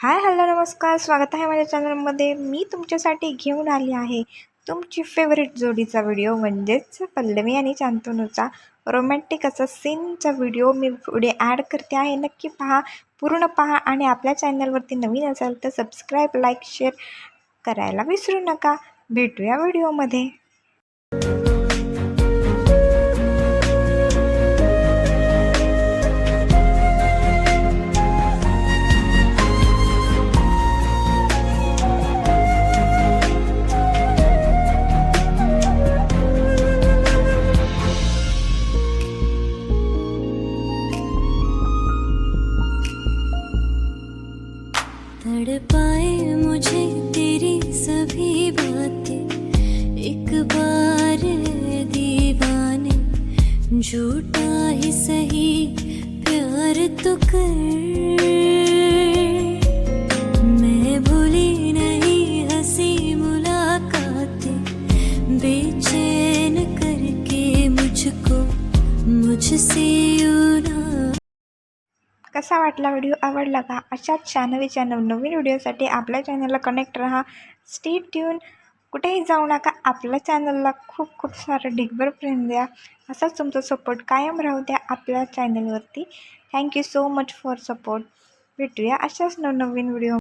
Hi hello नमस्कार. स्वागत आहे माझ्या चॅनलमध्ये. मी तुमच्यासाठी घेऊन आली आहे तुमची फेवरेट जोडीचा व्हिडिओ म्हणजेच पल्लवी आणि शांतनूचा रोमॅन्टिक असा सीनचा व्हिडिओ मी पुढे ॲड करते आहे. नक्की पहा पूर्ण पहा आणि आपल्या चॅनलवरती नवीन असाल तर सबस्क्राईब लाईक शेअर करायला विसरू नका. भेटूया व्हिडिओमध्ये तड़पाए मुझे तेरी सभी बातें। एक बार ऐ दीवाने झूठा ही सही प्यार तो कर। मैं भूली नहीं हंसी मुलाकातें बेचैन करके मुझको मुझसे यूं ना कसा वाटला व्हिडिओ आवडला का? अशाच छानवी नवनवीन व्हिडिओसाठी आपल्या चॅनलला कनेक्ट राहा. स्टे ट्यून कुठेही जाऊ नका. आपल्या चॅनलला खूप खूप सारं डिगभर प्रेम द्या. असाच तुमचा सपोर्ट कायम राहू द्या आपल्या चॅनलवरती thank you so much for support भेटूया अशाच नवनवीन व्हिडिओ